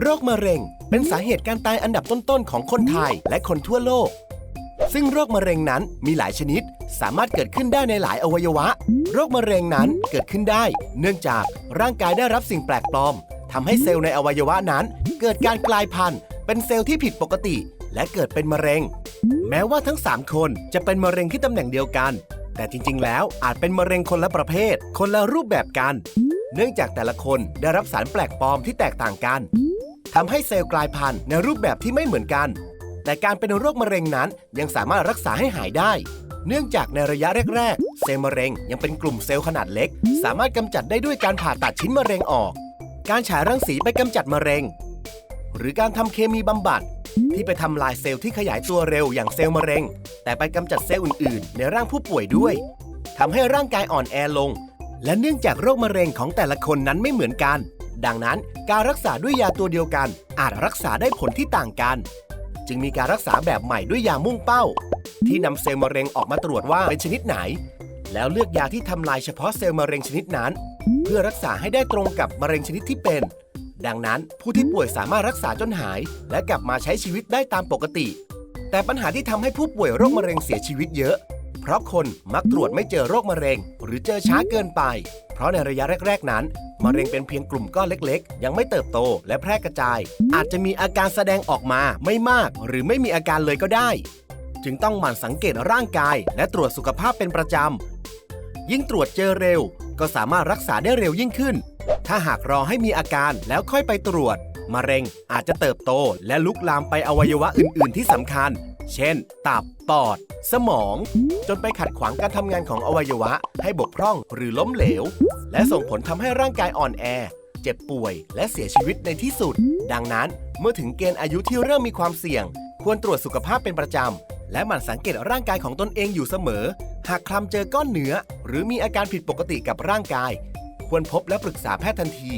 โรคมะเร็ง เป็นสาเหตุการตายอันดับต้นๆ ของคนไทยและคนทั่วโลก ซึ่งโรคมะเร็งนั้นมีหลายชนิด สามารถเกิดขึ้นได้ในหลายอวัยวะ โรคมะเร็งนั้นเกิดขึ้นได้ เนื่องจากร่างกายได้รับสิ่งแปลกปลอมทำให้เซลล์ในอวัยวะนั้น เกิดการกลายพันธุ์ เป็นเซลล์ที่ผิดปกติ และเกิดเป็นมะเร็ง แม้ว่าทั้ง 3 คนจะเป็นมะเร็งที่ตำแหน่งเดียวกัน แต่จริง ๆ แล้วอาจเป็นมะเร็งคนละประเภท คนละรูปแบบกัน เนื่องจากแต่ละคนได้รับสารแปลกปลอมที่แตกต่างกัน ทำให้เซลล์กลายพันธุ์ในรูปแบบที่ไม่เหมือนกัน แต่การเป็นโรคมะเร็งนั้นยังสามารถรักษาให้หายได้ เนื่องจากในระยะแรก ๆ เซลล์มะเร็งยังเป็นกลุ่มเซลล์ขนาดเล็ก สามารถกำจัดได้ด้วยการผ่าตัดชิ้นมะเร็งออก การฉายรังสีไปกำจัดมะเร็ง หรือการทำเคมีบำบัดที่ไปทำลายเซลล์ที่ขยายตัวเร็วอย่างเซลล์มะเร็ง แต่ไปกำจัดเซลล์อื่น ๆ ในร่างผู้ป่วยด้วยทำให้ร่างกายอ่อนแอลง และเนื่องจากโรคมะเร็งของแต่ละคนนั้นไม่เหมือนกัน ดังนั้นการรักษาด้วยยาตัวเดียวกัน อาจรักษาได้ผลที่ต่างกัน จึงมีการรักษาแบบใหม่ด้วยยามุ่งเป้า ที่นำเซลล์มะเร็งออกมาตรวจว่าเป็นชนิดไหน แล้วเลือกยาที่ทำลายเฉพาะเซลล์มะเร็งชนิดนั้น เพื่อรักษาให้ได้ตรงกับมะเร็งชนิดที่เป็น ดังนั้นผู้ที่ป่วยสามารถรักษาจนหาย และกลับมาใช้ชีวิตได้ตามปกติ แต่ปัญหาที่ทำให้ผู้ป่วยโรคมะเร็งเสียชีวิตเยอะ เพราะคนมักตรวจไม่เจอโรคมะเร็ง หรือเจอช้าเกินไป ราะในระยะแรก ๆ นั้นมะเร็งเป็นเพียงกลุ่มก้อนเล็ก ๆ ยังไม่เติบโตและแพร่กระจาย อาจจะมีอาการแสดงออกมาไม่มาก หรือไม่มีอาการเลยก็ได้ จึงต้องหมั่นสังเกตร่างกาย และตรวจสุขภาพเป็นประจำ ยิ่งตรวจเจอเร็ว ก็สามารถรักษาได้เร็วยิ่งขึ้น ถ้าหากรอให้มีอาการแล้วค่อยไปตรวจมะเร็งอาจจะเติบโตและลุกลามไปอวัยวะอื่น ๆ ที่สำคัญ เช่น ตับ ปอด สมอง จนไปขัดขวางการทำงานของอวัยวะให้บกพร่องหรือล้มเหลว และส่งผลทำให้ร่างกายอ่อนแอ เจ็บป่วย และเสียชีวิตในที่สุด ดังนั้นเมื่อถึงเกณฑ์อายุที่เริ่มมีความเสี่ยง ควรตรวจสุขภาพเป็นประจำ และหมั่นสังเกตร่างกายของตนเองอยู่เสมอ หากคลำเจอก้อนเนื้อ หรือมีอาการผิดปกติกับร่างกาย ควรพบและปรึกษาแพทย์ทันที